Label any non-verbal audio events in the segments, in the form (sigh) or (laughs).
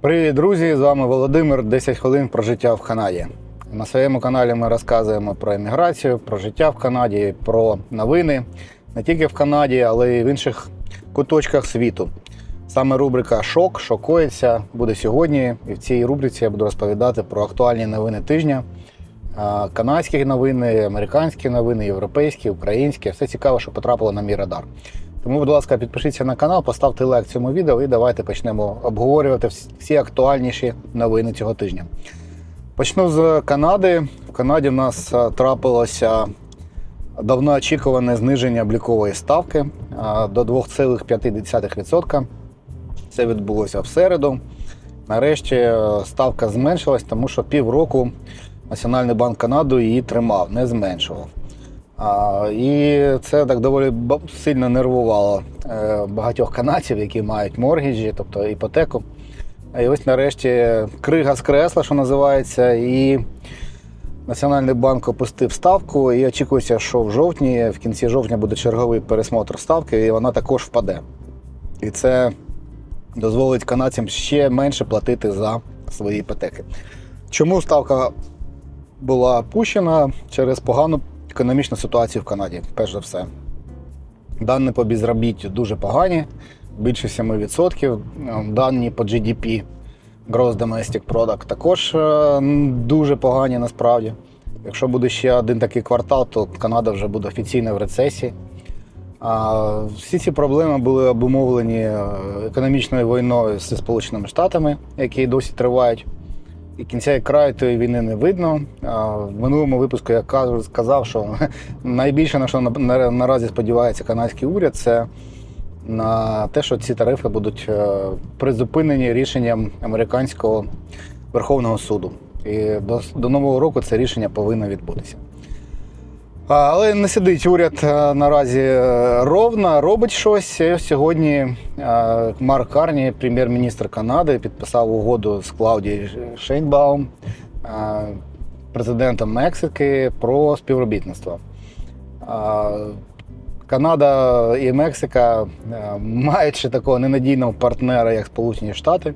Привіт, друзі! З вами Володимир. 10 хвилин про життя в Канаді. На своєму каналі ми розказуємо про еміграцію, про життя в Канаді, про новини не тільки в Канаді, але й в інших куточках світу. Саме рубрика Шок, шокується буде сьогодні. І в цій рубриці я буду розповідати про актуальні новини тижня, канадські новини, американські новини, європейські, українські. Все цікаве, що потрапило на мій радар. Тому, будь ласка, підпишіться на канал, поставте лайк цьому відео і давайте почнемо обговорювати всі актуальніші новини цього тижня. Почну з Канади. В Канаді в нас е, трапилося давно очікуване зниження облікової ставки е, до 2,5%. Це відбулося в середу. Нарешті е, ставка зменшилась, тому що півроку Національний банк Канади її тримав, не зменшував. І це так доволі сильно нервувало е, багатьох канадців, які мають моргіджі, тобто іпотеку. І ось нарешті крига з кресла, що називається, і Національний банк опустив ставку. І очікується, що в жовтні, в кінці жовтня буде черговий пересмотр ставки, і вона також впаде. І це дозволить канадцям ще менше платити за свої іпотеки. Чому ставка була опущена через погану економічну ситуацію в Канаді, перш за все. Дані по безробіттю дуже погані, більше 7%. Дані по GDP, Gross Domestic Product, також е, дуже погані насправді. Якщо буде ще один такий квартал, то Канада вже буде офіційно в рецесії. А всі ці проблеми були обумовлені е, економічною війною зі Сполученими Штатами, які досі тривають. І кінця і краю тої війни не видно. В минулому випуску я сказав, що (laughs) найбільше на що на- на- наразі сподівається канадський уряд, це на те, що ці тарифи будуть е, призупинені рішенням американського Верховного суду. І до, до нового року це рішення повинно відбутися. Але не сидить уряд е, наразі е, ровно, робить щось. Сьогодні е, Марк Карні, прем'єр-міністр Канади, підписав угоду з Клауді Шейнбаум, президентом Мексики, про співробітництво. Канада і Мексика, маючи такого ненадійного партнера, як Сполучені Штати,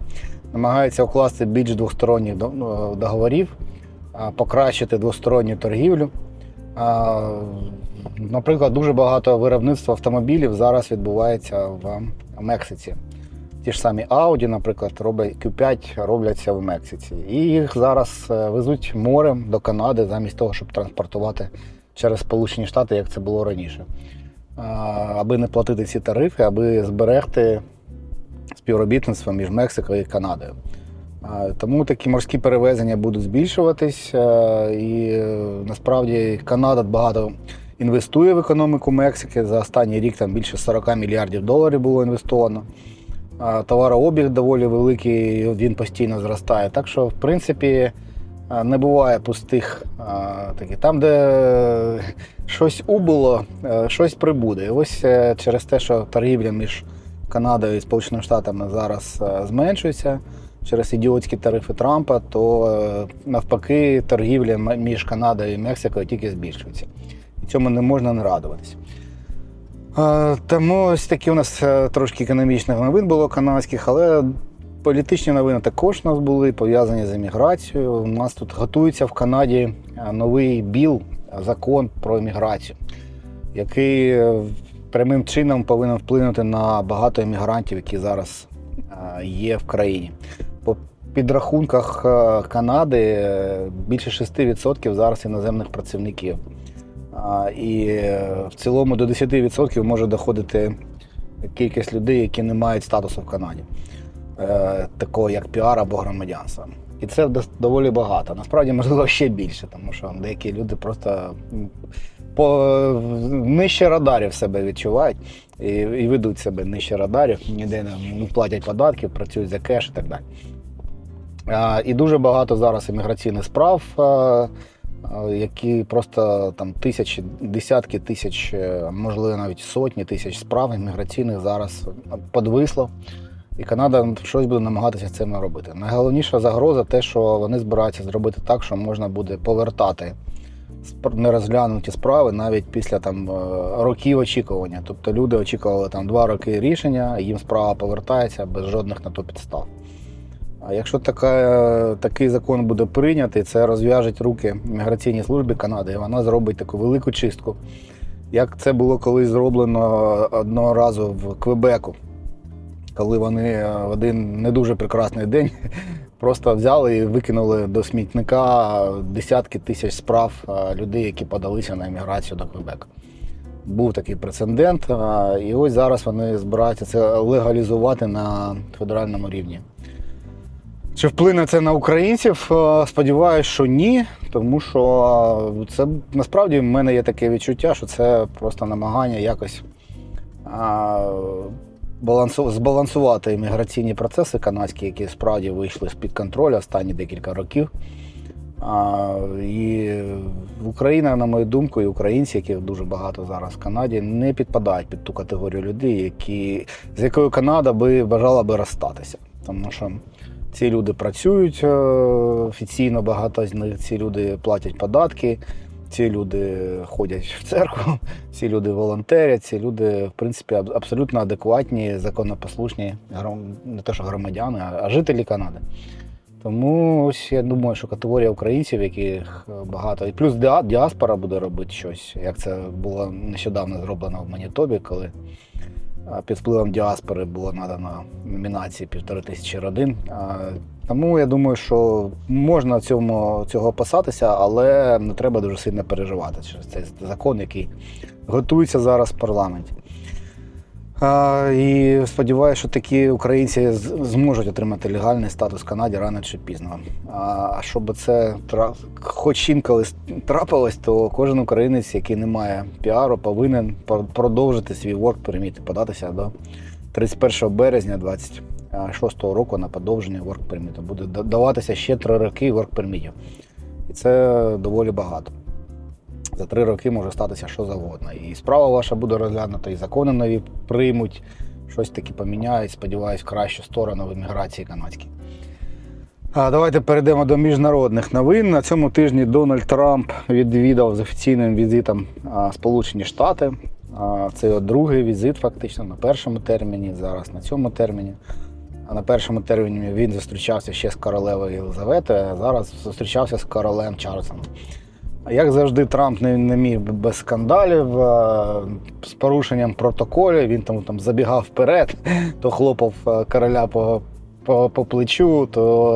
намагаються укласти більш двосторонніх ну, договорів, покращити двосторонню торгівлю. Наприклад, дуже багато виробництва автомобілів зараз відбувається в Мексиці. Ті ж самі Audi, наприклад, роблять Q5 робляться в Мексиці. І їх зараз е, везуть морем до Канади замість того, щоб транспортувати через Сполучені Штати, як це було раніше. Аби не платити ці тарифи, аби зберегти співробітництво між Мексикою і Канадою. Тому такі морські перевезення будуть збільшуватись, е, і е, насправді Канада багато інвестує в економіку Мексики. За останній рік там більше 40 мільярдів доларів було інвестовано. Товарообіг доволі великий, він постійно зростає. Так що, в принципі, не буває пустих такі. Там, де щось убуло, е, щось прибуде. І ось е, через те, що торгівля між Канадою і Сполученими Штатами зараз е, зменшується через ідіотські тарифи Трампа, то е, навпаки торгівля між Канадою і Мексикою тільки збільшується. І цьому не можна не радуватися. Е, Тому ось такі у нас е, трошки економічних новин було канадських, але політичні новини також у нас були пов'язані з еміграцією. У нас тут готується в Канаді новий біл, закон про еміграцію, який прямим чином повинен вплинути на багато емігрантів, які зараз є в країні. Підрахунках е, Канади е, більше 6% зараз іноземних працівників. І е, в цілому до 10% може доходити кількість людей, які не мають статусу в Канаді, такого як піар або громадянство. І це доволі багато. Насправді, можливо, ще більше, тому що деякі люди просто по, нижче радарів себе відчувають і, і ведуть себе нижче радарів, ніде не платять податків, працюють за кеш і так далі. І дуже багато зараз імміграційних справ, а, а, які просто там тисячі, десятки тисяч, е, можливо, навіть сотні тисяч справ імміграційних зараз подвисло. І Канада щось буде намагатися цим робити. Найголовніша загроза те, що вони збираються зробити так, що можна буде повертати нерозглянуті справи навіть після там е, років очікування. Тобто люди очікували там два роки рішення, їм справа повертається без жодних на то підстав. А якщо така, такий закон буде прийнятий, це розв'яжуть руки міграційній службі Канади, і вона зробить таку велику чистку. Як це було колись зроблено одного разу в Квебеку, коли вони е, в один не дуже прекрасний день (laughs) просто взяли і викинули до смітника десятки тисяч справ е, людей, які подалися на еміграцію до Квебека. Був такий прецедент, е, і ось зараз вони збираються це легалізувати на федеральному рівні. Чи вплине це на українців? Е, Сподіваюсь, що ні, тому що е, це насправді в мене є таке відчуття, що це просто намагання якось балансу, збалансувати імміграційні процеси канадські, які справді вийшли з-під контролю останні декілька років. А, і Україна, на мою думку, і українці, яких дуже багато зараз в Канаді, не підпадають під ту категорію людей, які, з якою Канада би бажала би розстатися. Тому що ці люди працюють е, офіційно, багато з них, ці люди платять податки, ці люди ходять в церкву, (laughs) ці люди волонтерять, ці люди, в принципі, абсолютно адекватні, законопослушні, не те, що громадяни, а- жителі Канади. Тому ось я думаю, що категорія українців, яких багато, і плюс діаспора буде робити щось, як це було нещодавно зроблено в Манітобі, коли під впливом діаспори було надано номінації півтори тисячі родин. Тому я думаю, що можна цьому, цього опасатися, але не треба дуже сильно переживати через цей закон, який готується зараз в парламенті. І сподіваюся, що такі українці зможуть отримати легальний статус в Канаді рано чи пізно. А щоб це хоч інколи трапилось, то кожен українець, який не має піару, повинен продовжити свій work permit податися до 31 березня 26 року на подовження work permit. Буде даватися ще три роки work permit. І це доволі багато. За три роки може статися що завгодно. І справа ваша буде розглянута, і закони нові приймуть, щось таки поміняють, сподіваюсь, в кращу сторону в імміграції канадській. А давайте перейдемо до міжнародних новин. На цьому тижні Дональд Трамп відвідав з офіційним візитом Сполучені Штати. Це його другий візит, фактично, на першому терміні, зараз на цьому терміні. А на першому терміні він зустрічався ще з королевою Єлизаветою, а зараз зустрічався з королем Чарльзом. А Як завжди, Трамп не, не міг без скандалів, е, з порушенням протоколів. Він там, там забігав вперед, (laughs) то хлопав короля по, по, по плечу, то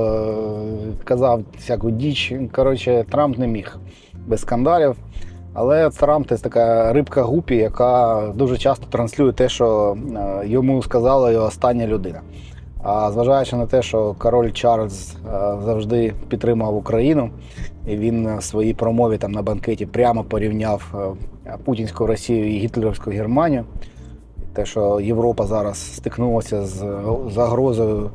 е, казав всяку діч. Коротше, Трамп не міг без скандалів. Але Трамп це така рибка гупі, яка дуже часто транслює те, що е, йому сказала його остання людина. А зважаючи на те, що король Чарльз е, завжди підтримував Україну, він в своїй промові там на банкеті прямо порівняв е, путінську Росію і гітлерівську Германію. Те, що Європа зараз стикнулася з загрозою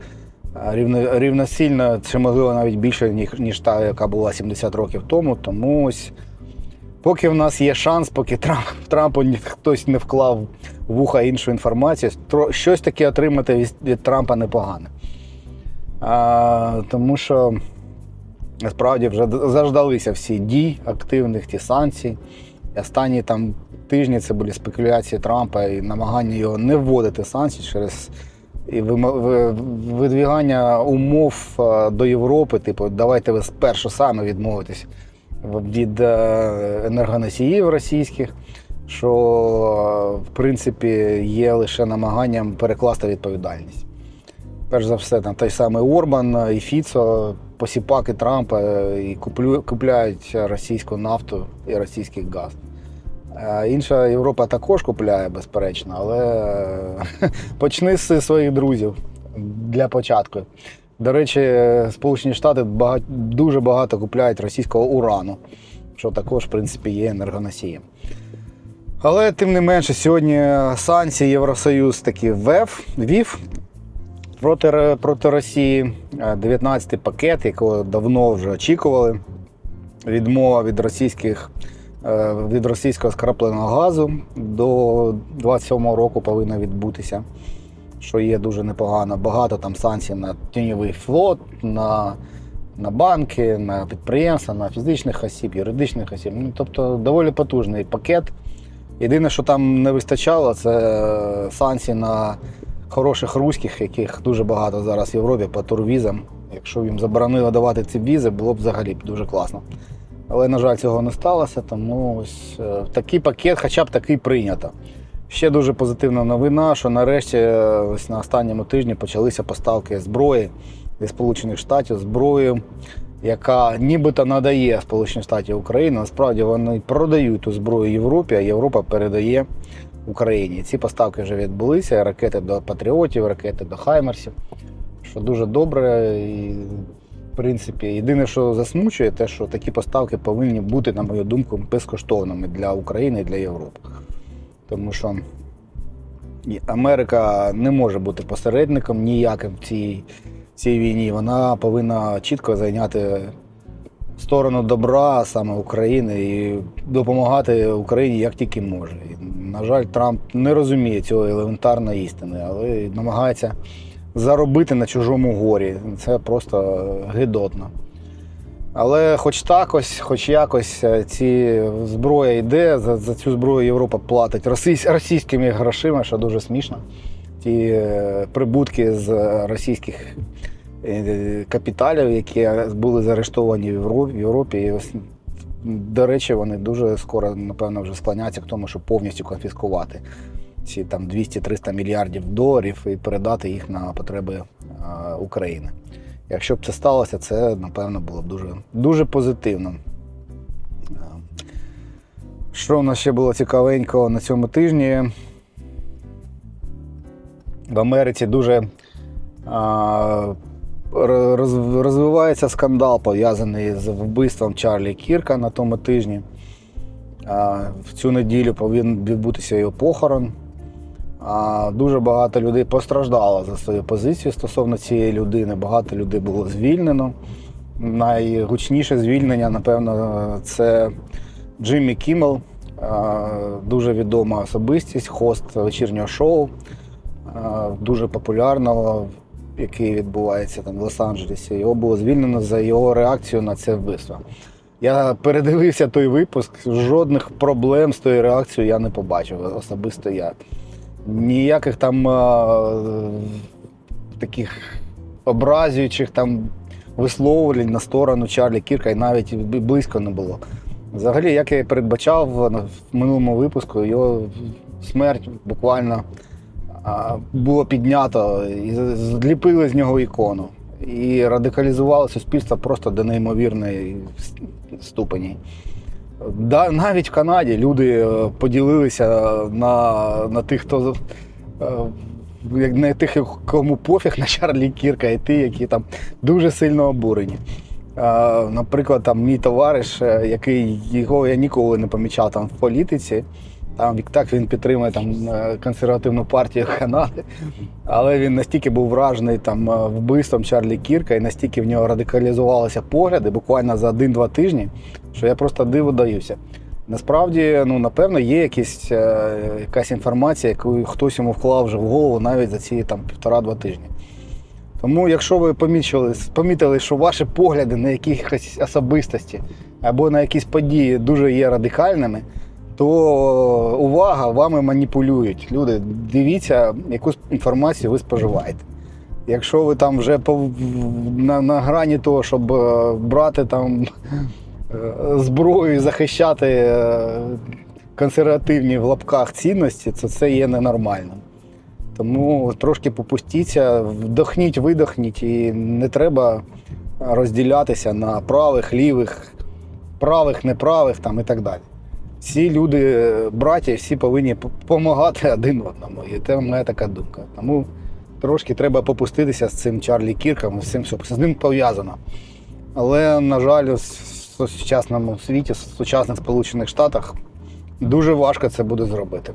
е, рівно, рівносильно, чи можливо навіть більше, ніж, ніж та, яка була 70 років тому. Тому ось поки в нас є шанс, поки Трамп, Трампу хтось не вклав в вуха іншу інформацію, щось таке отримати від, від Трампа непогане. А, тому що насправді вже заждалися всі дій активних, ті санкції. І останні там тижні це були спекуляції Трампа і намагання його не вводити санкції через і видвігання умов е, до Європи, типу, давайте ви спершу саме відмовитесь від е, енергоносіїв російських, що е, в принципі є лише намаганням перекласти відповідальність. Перш за все, там той самий Орбан і Фіцо, посіпаки Трампа е, і куплю, купляють російську нафту і російський газ. Е, Інша Європа також купляє, безперечно, але е, (laughs) почни з своїх друзів для початку. До речі, Сполучені Штати багать, дуже багато купляють російського урану, що також, в принципі, є енергоносієм. Але тим не менше, сьогодні санкції Євросоюз таки ввев, вів проти, проти Росії. Е, 19-й пакет, якого давно вже очікували. Відмова від російських е, від російського скрапленого газу до 27-го року повинна відбутися, що є дуже непогано. Багато там санкцій на тіньовий флот, на, на банки, на підприємства, на фізичних осіб, юридичних осіб. Ну, тобто доволі потужний пакет. Єдине, що там не вистачало, це санкції на хороших руських, яких дуже багато зараз в Європі по турвізам, Якщо їм заборонили давати ці візи, було б взагалі дуже класно. Але, на жаль, цього не сталося, тому ось е, такий пакет, хоча б такий прийнято. Ще дуже позитивна новина, що нарешті е, ось на останньому тижні почалися поставки зброї зі Сполучених Штатів, зброю, яка нібито надає Сполучені Штати Україні. Насправді вони продають ту зброю Європі, а Європа передає Україні. Ці поставки вже відбулися: ракети до патріотів, ракети до Хаймерсів, що дуже добре. І, в принципі, єдине, що засмучує, те, що такі поставки повинні бути, на мою думку, безкоштовними для України і для Європи. Тому що Америка не може бути посередником ніяким в цій, цій війні. Вона повинна чітко зайняти сторону добра саме України і допомагати Україні як тільки може. І, на жаль, Трамп не розуміє цього елементарної істини, але намагається заробити на чужому горі. Це просто гидотно. Але хоч так ось, хоч якось е, ці зброя йде, за, за цю зброю Європа платить російсь, російськими грошима, що дуже смішно. Ті е, прибутки з російських капіталів, які були заарештовані в Європі. І до речі, вони дуже скоро, напевно, вже склоняться к тому, щоб повністю конфіскувати ці там 200-300 мільярдів доларів і передати їх на потреби е, України. Якщо б це сталося, це напевно було б дуже, дуже позитивно. Е, Що в нас ще було цікавенького на цьому тижні? В Америці дуже а, розвивається скандал, пов'язаний з вбивством Чарлі Кірка на тому тижні. В цю неділю повинен відбутися його похорон. Дуже багато людей постраждало за свою позицію стосовно цієї людини. Багато людей було звільнено. Найгучніше звільнення, напевно, це Джиммі Кіммел, дуже відома особистість, хост вечірнього шоу, дуже популярного, який відбувається там в Лос-Анджелесі. Його було звільнено за його реакцію на це вбивство. Я передивився той випуск, жодних проблем з тою реакцією я не побачив, особисто я ніяких там е, таких образюючих там висловлень на сторону Чарлі Кірка і навіть близько не було. Взагалі, як я і передбачав в минулому випуску, його смерть буквально а, було піднято і зліпили з нього ікону. І радикалізували суспільство просто до неймовірної ступені. Да, навіть в Канаді люди е, поділилися на, на тих, хто е, на тих, кому пофіг на Чарлі Кірка, і ті, які там дуже сильно обурені. Е, Наприклад, там мій товариш, який його я ніколи не помічав там в політиці. Там так він підтримує там е, консервативну партію Канади, але він настільки був вражений там е, вбивством Чарлі Кірка і настільки в нього радикалізувалися погляди буквально за один-два тижні, що я просто диву даюся. Насправді, ну напевно, є якісь, е, якась інформація, яку хтось йому вклав вже в голову навіть за ці там півтора-два тижні. Тому, якщо ви помічили, помітили, що ваші погляди на якісь особистості або на якісь події дуже є радикальними, то увага, вами маніпулюють. Люди, дивіться, яку інформацію ви споживаєте. Якщо ви там вже на, на грані того, щоб е, брати там е, зброю і захищати е, консервативні в лапках цінності, то це є ненормальним. Тому трошки попустіться, вдохніть, видохніть, і не треба розділятися на правих, лівих, правих, неправих там і так далі. Всі люди, е, браті, всі повинні допомагати один одному. І це моя така думка. Тому трошки треба попуститися з цим Чарлі Кірком, з цим, що з ним пов'язано. Але, на жаль, в сучасному світі, в сучасних Сполучених Штатах дуже важко це буде зробити.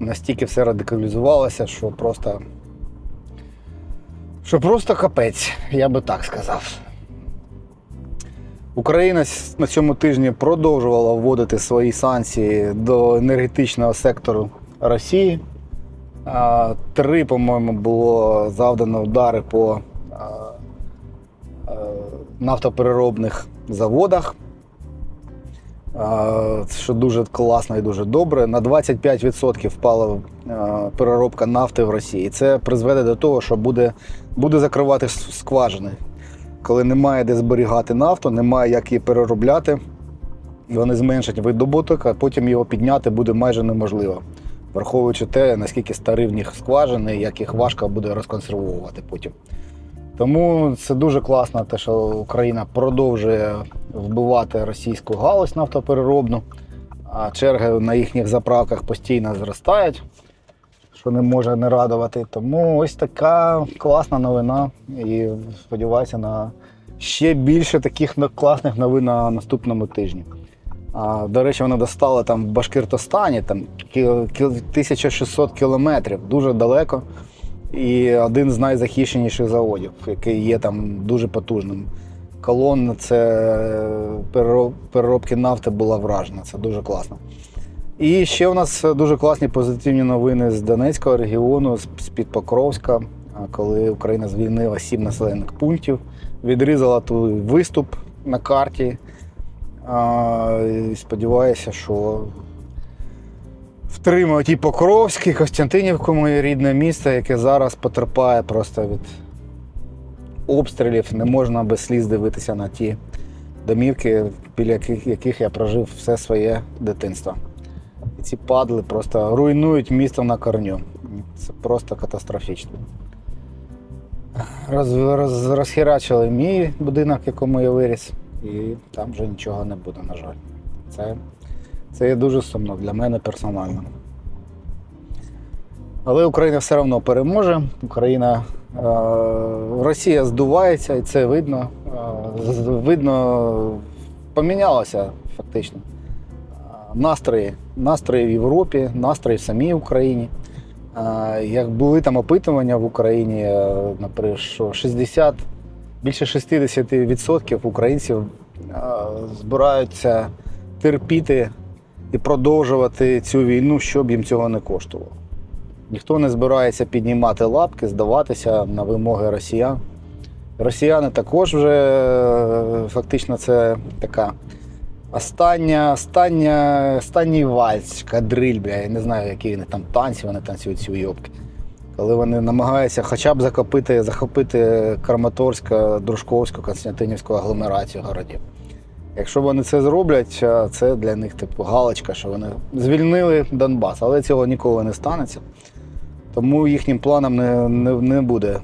Настільки все радикалізувалося, що просто. Що просто капець, я би так сказав. Україна на цьому тижні продовжувала вводити свої санкції до енергетичного сектору Росії. Три, по-моєму, було завдано удари по нафтопереробних заводах. Що дуже класно і дуже добре. На 25% впала переробка нафти в Росії. Це призведе до того, що буде, буде закривати скважини. Коли немає де зберігати нафту, немає як її переробляти, і вони зменшать видобуток, а потім його підняти буде майже неможливо. Враховуючи те, наскільки старі в них скважини, як їх важко буде розконсервовувати потім. Тому це дуже класно, те, що Україна продовжує вбивати російську галузь нафтопереробну, а черги на їхніх заправках постійно зростають, що не може не радувати. Тому ось така класна новина. І сподіваюся на ще більше таких класних новин на наступному тижні. А, до речі, вони достали там в Башкиртостані, там кі- кі- 1600 кілометрів, дуже далеко. І один з найзахищеніших заводів, який є там дуже потужним. Колон це переробки нафти була вражена. Це дуже класно. І ще у нас дуже класні позитивні новини з Донецького регіону, з-під Покровська, коли Україна звільнила сім населених пунктів, відрізала той виступ на карті. Сподіваюся, що втримають і Покровськ, і Костянтинівку, моє рідне місто, яке зараз потерпає просто від обстрілів. Не можна без сліз дивитися на ті домівки, біля яких я прожив все своє дитинство. Ці падли просто руйнують місто на корню. Це просто катастрофічно. Роз, роз, розхерачили мій будинок, в якому я виріс, і там вже нічого не буде, на жаль. Це, це є дуже сумно для мене персонально. Але Україна все одно переможе. Україна, е, Росія здувається, і це видно. Е, видно, помінялося фактично. Настрої, настрої в Європі, настрої в самій Україні. Як були там опитування в Україні, е, наприклад, що 60, більше 60% українців е, збираються терпіти і продовжувати цю війну, щоб їм цього не коштувало. Ніхто не збирається піднімати лапки, здаватися на вимоги росіян. Росіяни також вже е, фактично це така остання, остання, останній вальс, кадриль, бля, я не знаю, які вони там танці, вони танцюють ці уйобки. Коли вони намагаються хоча б захопити, захопити Краматорська, Дружковську, Константинівську агломерацію городів. Якщо вони це зроблять, це для них типу галочка, що вони звільнили Донбас, але цього ніколи не станеться. Тому їхнім планам не, не, не буде.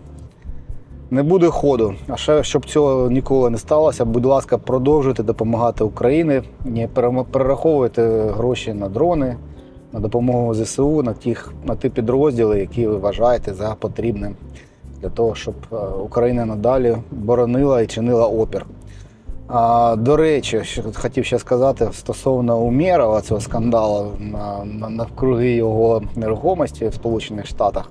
Не буде ходу. А ще щоб цього ніколи не сталося, будь ласка, продовжуйте допомагати Україні, не перераховуйте гроші на дрони, на допомогу ЗСУ, на, тих, на ті підрозділи, які ви вважаєте за потрібним для того, щоб е, Україна надалі боронила і чинила опір. А, до речі, що хотів ще сказати стосовно Умєрова, цього скандалу на, навкруги його нерухомості в Сполучених Штатах.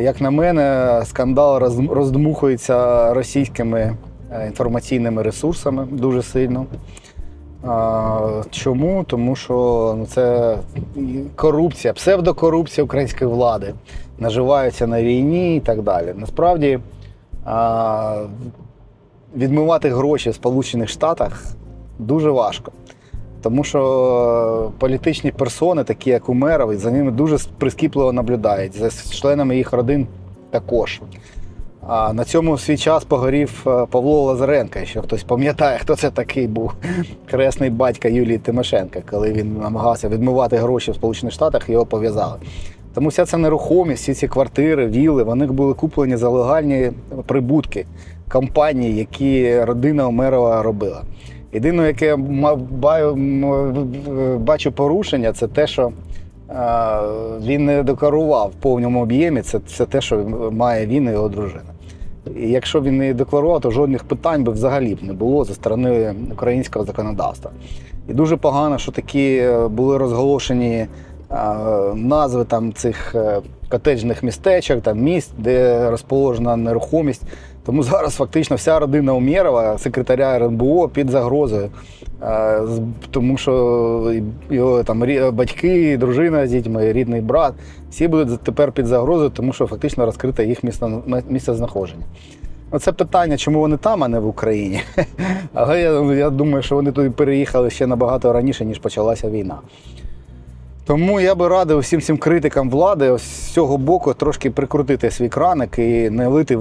Як на мене, скандал роздмухується російськими е, інформаційними ресурсами дуже сильно. Чому? Тому що ну, це корупція, псевдокорупція української влади наживаються на війні і так далі. Насправді відмивати гроші в Сполучених Штатах дуже важко. Тому що політичні персони, такі як Умеров, за ними дуже прискіпливо наблюдають, за членами їх родин також. А на цьому свій час погорів е, Павло Лазаренко, якщо хтось пам'ятає, хто це такий був (laughs) кресний батька Юлії Тимошенка, коли він намагався відмивати гроші в Сполучених Штатах, його пов'язали. Тому вся ця нерухомість, всі ці квартири, вілли, вони були куплені за легальні прибутки компаній, які родина Омерова робила. Єдине, яке бачу порушення, це те, що він не декларував в повному об'ємі. Це, це те, що має він і його дружина. І якщо він не декларував, то жодних питань би взагалі б не було зі сторони українського законодавства. І дуже погано, що такі е, були розголошені е, назви там цих е, котеджних містечок, там міст, де розположена нерухомість. Тому зараз фактично вся родина Умєрова, секретаря РНБО, під загрозою. Е, Тому що його там батьки, дружина з дітьми, рідний брат, всі будуть тепер під загрозою, тому що фактично розкрите їх місце, знаходження. Оце питання, чому вони там, а не в Україні. (laughs) Але я, я думаю, що вони туди переїхали ще набагато раніше, ніж почалася війна. Тому я би радив усім цим критикам влади ось з цього боку трошки прикрутити свій краник і не лити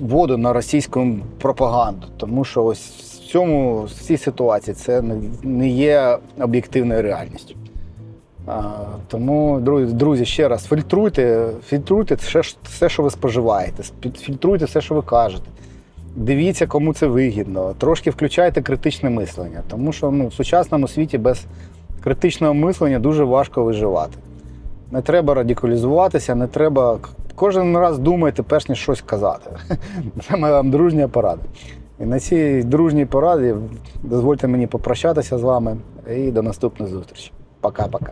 воду на російську пропаганду. Тому що ось в цьому в цій ситуації це не- є об'єктивною реальністю. Тому, друзі, друзі, ще раз фільтруйте, фільтруйте все, все, що ви споживаєте, фільтруйте все, що ви кажете. Дивіться, кому це вигідно. Трошки включайте критичне мислення, тому що ну, в сучасному світі без критичного мислення дуже важко виживати. Не треба радикалізуватися, не треба. Кожен раз думайте, перш ніж щось казати. (laughs) Це моя вам дружня порада. І на цій дружній пораді дозвольте мені попрощатися з вами і до наступної зустрічі. Пока-пока.